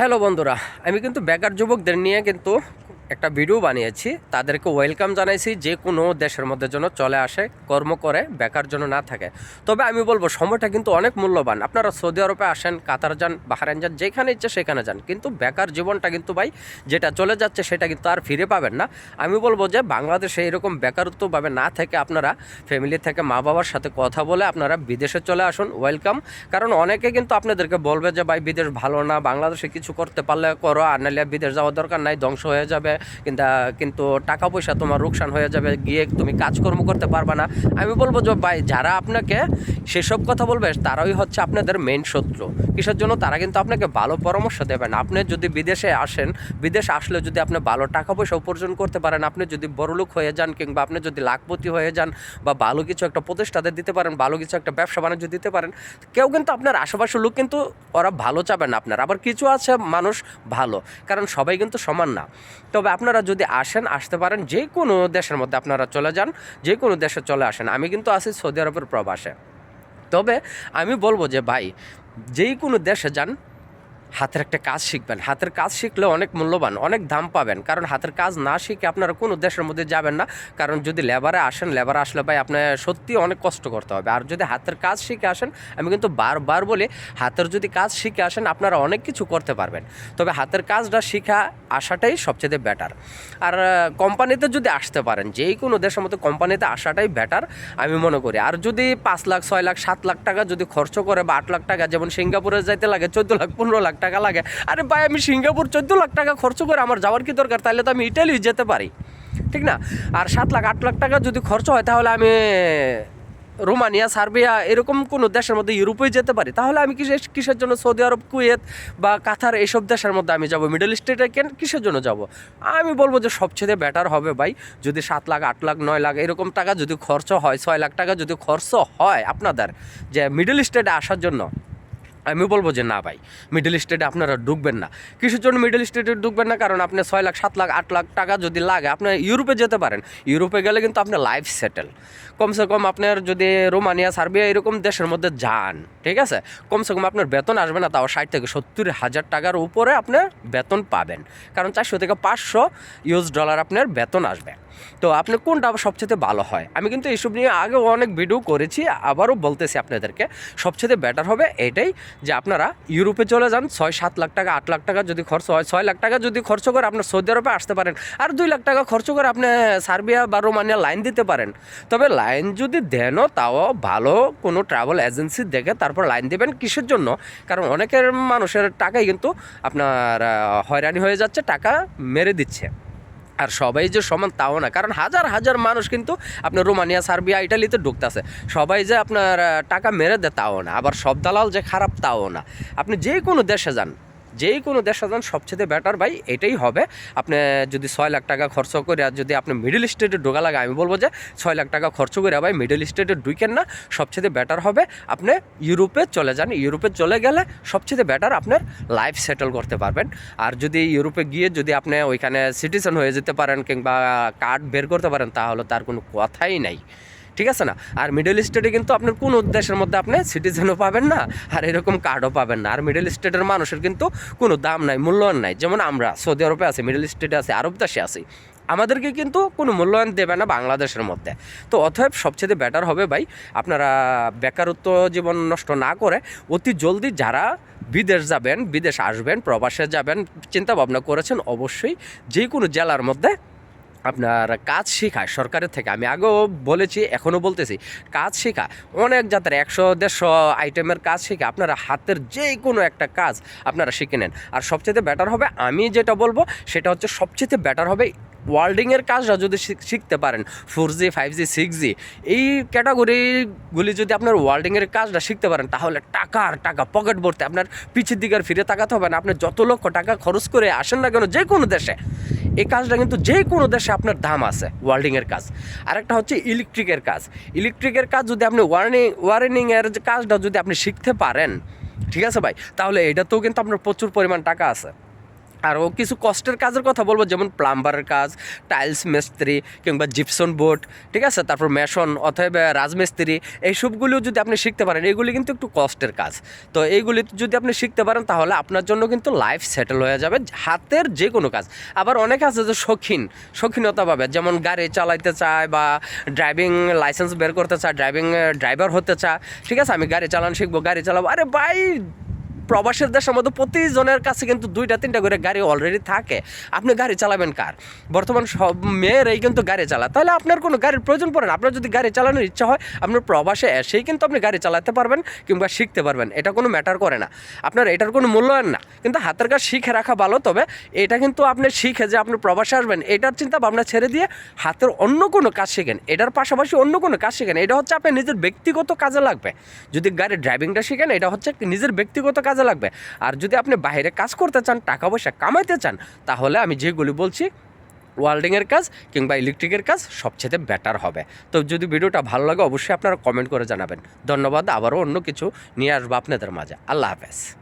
Hello বন্ধুরা আমি কিন্তু বেকার যুবকদের নিয়ে কিন্তু একটা ভিডিও বানিয়েছি। তাদেরকে ওয়েলকাম জানাইছি, যে কোনো দেশের মধ্যে যেন চলে আসে, কর্ম করে, বেকার জন্য না থাকে। তবে আমি বলব, সময়টা কিন্তু অনেক মূল্যবান। আপনারা সৌদি আরবে আসেন, কাতার যান, বাহারাইন যান, যেখানে ইচ্ছে সেখানে যান। কিন্তু বেকার জীবনটা কিন্তু ভাই, যেটা চলে যাচ্ছে সেটা কিন্তু আর ফিরে পাবেন না। আমি বলব যে, বাংলাদেশে এরকম বেকারত্বভাবে না থেকে আপনারা ফ্যামিলি থেকে মা বাবার সাথে কথা বলে আপনারা বিদেশে চলে আসুন ওয়েলকাম কারণ অনেকে কিন্তু আপনাদেরকে বলবে যে, ভাই, বিদেশ ভালো না, বাংলাদেশে কিছু করতে পারলে করো, আর নাহলে বিদেশ যাওয়ার দরকার নাই, ধ্বংস হয়ে যাবে। কিন্তু কিন্তু টাকা পয়সা তোমার রোকসান হয়ে যাবে, গিয়ে তুমি কাজকর্ম করতে পারবে না। আমি বলব যে, ভাই, যারা আপনাকে সেসব কথা বলবে, তারাই হচ্ছে আপনাদের মেন শত্রু। কিসের জন্য? তারা কিন্তু আপনাকে ভালো পরামর্শ দেবেন আপনি যদি বিদেশে আসেন, বিদেশে আসলে যদি আপনি ভালো টাকা পয়সা উপার্জন করতে পারেন, আপনি যদি বড়লোক হয়ে যান, কিংবা আপনি যদি লাখপতি হয়ে যান, বা ভালো কিছু একটা প্রতিষ্ঠাতে দিতে পারেন, ভালো কিছু একটা ব্যবসা বাণিজ্য দিতে পারেন, কেউ কিন্তু আপনার আশেপাশের লোক কিন্তু ওরা ভালো চাবে না আপনার। আবার কিছু আছে মানুষ ভালো, কারণ সবাই কিন্তু সমান না। তবে আপনারা যদি আসেন, আসতে পারেন, যে কোনো দেশের মধ্যে আপনারা চলে যান, যে কোনো দেশে চলে আসেন। আমি কিন্তু আছি সৌদি আরবের প্রবাসে। তবে আমি বলব যে ভাই, যেই কোনো দেশে যান হাতের একটা কাজ শিখবেন। হাতের কাজ শিখলে অনেক মূল্যবান, অনেক দাম পাবেন। কারণ হাতের কাজ না শিখে আপনারা কোনো দেশের মধ্যে যাবেন না। কারণ যদি লেবারে আসেন লেবারে আসলে ভাই আপনার সত্যি অনেক কষ্ট করতে হবে। আর যদি হাতের কাজ শিখে আসেন, আমি কিন্তু বারবার বলি, হাতের যদি কাজ শিখে আসেন, আপনারা অনেক কিছু করতে পারবেন। তবে হাতের কাজটা শিখা আসাটাই সবচেয়ে বেটার আর কোম্পানিতে যদি আসতে পারেন, যেই কোনো দেশের মধ্যে কোম্পানিতে আসাটাই বেটার আমি মনে করি। আর যদি পাঁচ লাখ, ছয় লাখ, সাত লাখ টাকা যদি খরচ করে বা আট লাখ টাকা, যেমন সিঙ্গাপুরে যাইতে লাগে, চোদ্দ লাখ, পনেরো লাখ টাকা লাগে। আরে ভাই, আমি সিঙ্গাপুর চোদ্দ লাখ টাকা খরচ করে আমার যাওয়ার কি দরকার? তাহলে তো আমি ইটালি যেতে পারি। ঠিক না? আর সাত লাখ, আট লাখ টাকা যদি খরচ হয়, তাহলে আমি রোমানিয়া, সার্বিয়া এরকম কোনো দেশের মধ্যে ইউরোপে যেতে পারি। তাহলে আমি কিসের কিসের জন্য সৌদি আরব, কুয়েত বা কাতার এইসব দেশের মধ্যে আমি যাব? মিডল ইস্টেটে কেন, কিসের জন্য যাব? আমি বলব যে সবচেয়ে বেটার হবে ভাই, যদি সাত লাখ, আট লাখ, নয় লাখ এরকম টাকা যদি খরচ হয়, ছয় লাখ টাকা যদি খরচ হয় আপনাদের, যে মিডল ইস্টেটে আসার জন্য। আমি বলব যে না ভাই মিডল স্টেটে আপনারা ঢুকবেন না। কিসের জন্য মিডল স্টেটে ঢুকবেন না, কারণ আপনি ছয় লাখ, সাত লাখ, আট লাখ টাকা যদি লাগে, আপনি ইউরোপে যেতে পারেন। ইউরোপে গেলে কিন্তু আপনার লাইফ সেটেল কমসে কম আপনার যদি রোমানিয়া, সার্বিয়া এরকম দেশের মধ্যে যান, ঠিক আছে? কমসে কম আপনার বেতন আসবে না, তাও ষাট থেকে সত্তর হাজার টাকার উপরে আপনার বেতন পাবেন। কারণ চারশো থেকে পাঁচশো ইউএস ডলার আপনার বেতন আসবে। তো আপনি কোনটা সবচেয়ে ভালো হয়? আমি কিন্তু এইসব নিয়ে আগেও অনেক ভিডিও করেছি, আবারও বলতেছি আপনাদেরকে। সবচেয়ে বেটার হবে এটাই যে আপনারা ইউরোপে চলে যান, ছয় সাত লাখ টাকা, আট লাখ টাকা যদি খরচ হয়, ছয় লাখ টাকা যদি খরচ করে আপনার সৌদি আরবে আসতে পারেন, আর দুই লাখ টাকা খরচ করে আপনি সার্বিয়া বা রোমানিয়া লাইন দিতে পারেন। তবে লাইন যদি দেনও তাও ভালো কোনো ট্রাভেল এজেন্সি দেখে তারপর লাইন দেবেন কিসের জন্য? কারণ অনেকের মানুষের টাকাই কিন্তু আপনার হয়রানি হয়ে যাচ্ছে, টাকা মেরে দিচ্ছে। আর সবাই যে সমান তাও না। কারণ হাজার হাজার মানুষ কিন্তু আপনার রোমানিয়া, সার্বিয়া, ইটালিতে ঢুকতেছে। সবাই যে আপনার টাকা মেরে দেয় তাও না। আবার সব দালাল যে খারাপ তাও না। আপনি যে কোনো দেশে যান যেই কোনো দেশে যান সবচেয়ে বেটার ভাই, এটাই হবে। আপনি যদি ছয় লাখ টাকা খরচ করে আর যদি আপনি মিডল স্টেটে ঢোকা লাগে, আমি বলব যে ছয় লাখ টাকা খরচ করে, ভাই মিডল স্টেটে ঢুকেন না, সবচেয়ে বেটার হবে। আপনি ইউরোপে চলে যান, ইউরোপে চলে গেলে সবচেয়ে বেটার আপনার লাইফ সেটেল করতে পারবেন। আর যদি ইউরোপে গিয়ে যদি আপনি ওইখানে সিটিজেন হয়ে যেতে পারেন কিংবা কার্ড বের করতে পারেন, তাহলে তার কোনো কথাই নাই। ঠিক আছে না? আর মিডল স্টেটে কিন্তু আপনার কোন দেশের মধ্যে আপনি সিটিজেনও পাবেন না, আর এরকম কার্ডও পাবেন না। আর মিডল স্টেটের মানুষের কিন্তু কোনো দাম নাই, মূল্যায়ন নাই। যেমন আমরা, সৌদি আরবে আছি মিডল স্টেটে আছি, আরব দেশে আছি। আমাদেরকে কিন্তু কোনো মূল্যায়ন দেবে না বাংলাদেশের মধ্যে। তো অতএব সবচেয়ে বেটার হবে ভাই, আপনারা বেকারত্ব জীবন নষ্ট না করে অতি জলদি যারা বিদেশ যাবেন, বিদেশ আসবেন, প্রবাসে যাবেন চিন্তা ভাবনা করেছেন, অবশ্যই যে কোনো জেলার মধ্যে আপনার কাজ শেখায় সরকারের থেকে। আমি আগেও বলেছি, এখনও বলতেছি, কাজ শেখা, অনেক জাতের একশো, দেড়শো আইটেমের কাজ শেখা, আপনারা হাতের যে কোনো একটা কাজ আপনারা শিখে নেন। আর সবচেয়ে বেটার হবে, আমি যেটা বলব, সেটা হচ্ছে সবচেয়ে বেটার হবে ওয়ার্ল্ডিংয়ের কাজটা যদি শিখ- শিখতে পারেন four G five G six G এই ক্যাটাগরিগুলি যদি আপনার ওয়ার্ল্ডিংয়ের কাজটা শিখতে পারেন, তাহলে টাকা আর টাকা পকেট ভরতে আপনার পিছের দিকে আর ফিরে তাকাতে হবে না। আপনি যত লক্ষ টাকা খরচ করে আসেন না কেন যে কোনো দেশে এই কাজটা কিন্তু যে কোনো দেশে আপনার দাম আছে ওয়ার্ল্ডিংয়ের কাজ। আরেকটা হচ্ছে ইলেকট্রিকের কাজ। ইলেকট্রিকের কাজ যদি আপনি ওয়ার্নিং ওয়ারেনিংয়ের যে কাজটা যদি আপনি শিখতে পারেন, ঠিক আছে ভাই? তাহলে এটাতেও কিন্তু আপনার প্রচুর পরিমাণ টাকা আছে। আরও কিছু কষ্টের কাজের কথা বলব, যেমন প্লাম্বারের কাজ, টাইলস মিস্ত্রি কিংবা জিপসন বোর্ড, ঠিক আছে? তারপর মেশন অথবা রাজমিস্ত্রি এইসবগুলো যদি আপনি শিখতে পারেন, এগুলি কিন্তু একটু কষ্টের কাজ। তো এইগুলি যদি আপনি শিখতে পারেন, তাহলে আপনার জন্য কিন্তু লাইফ সেটেল হয়ে যাবে, হাতের যে কোনো কাজ। আবার অনেকে আছে যে শৌখিন শৌখিনতা পাবে যেমন গাড়ি চালাইতে চায় বা ড্রাইভিং লাইসেন্স বের করতে চায় ড্রাইভিং ড্রাইভার হতে চায়, ঠিক আছে? আমি গাড়ি চালানো, শিখব, গাড়ি চালাবো, আরে ভাই প্রবাসের দেশের মধ্যে প্রতিজনের কাছে কিন্তু দুইটা, তিনটা করে গাড়ি অলরেডি থাকে। আপনি গাড়ি চালাবেন কার? বর্তমান সব মেয়েরাই কিন্তু গাড়ি চালায়। তাহলে আপনার কোনো গাড়ির প্রয়োজন পড়ে না। আপনার যদি গাড়ি চালানোর ইচ্ছা হয়, আপনার প্রবাসে এসেই কিন্তু আপনি গাড়ি চালাতে পারবেন কিংবা শিখতে পারবেন। এটা কোনো ম্যাটার করে না। আপনার এটার কোনো মূল্যায়ন না। কিন্তু হাতের কাজ শিখে রাখা ভালো। তবে এটা কিন্তু আপনি শিখে যে আপনি প্রবাসে আসবেন, এটার চিন্তা ভাবনা ছেড়ে দিয়ে হাতের অন্য কোনো কাজ শিখেন। এটার পাশাপাশি অন্য কোনো কাজ শিখেন। এটা হচ্ছে আপনার নিজের ব্যক্তিগত কাজে লাগবে। যদি গাড়ির ড্রাইভিংটা শিখেন, এটা হচ্ছে নিজের ব্যক্তিগত কাজে লাগবে। আর যদি আপনি বাইরে কাজ করতে চান, টাকা পয়সা কামাইতে চান, তাহলে আমি যেগুলি বলছি ওয়ার্ল্ডিংয়ের কাজ কিংবা ইলেকট্রিকের কাজ সবচেয়ে বেটার হবে। তো যদি ভিডিওটা ভালো লাগে, অবশ্যই আপনারা কমেন্ট করে জানাবেন। ধন্যবাদ, আবারও অন্য কিছু নিয়ে আসব আপনাদের মাঝে। আল্লাহ হাফেজ।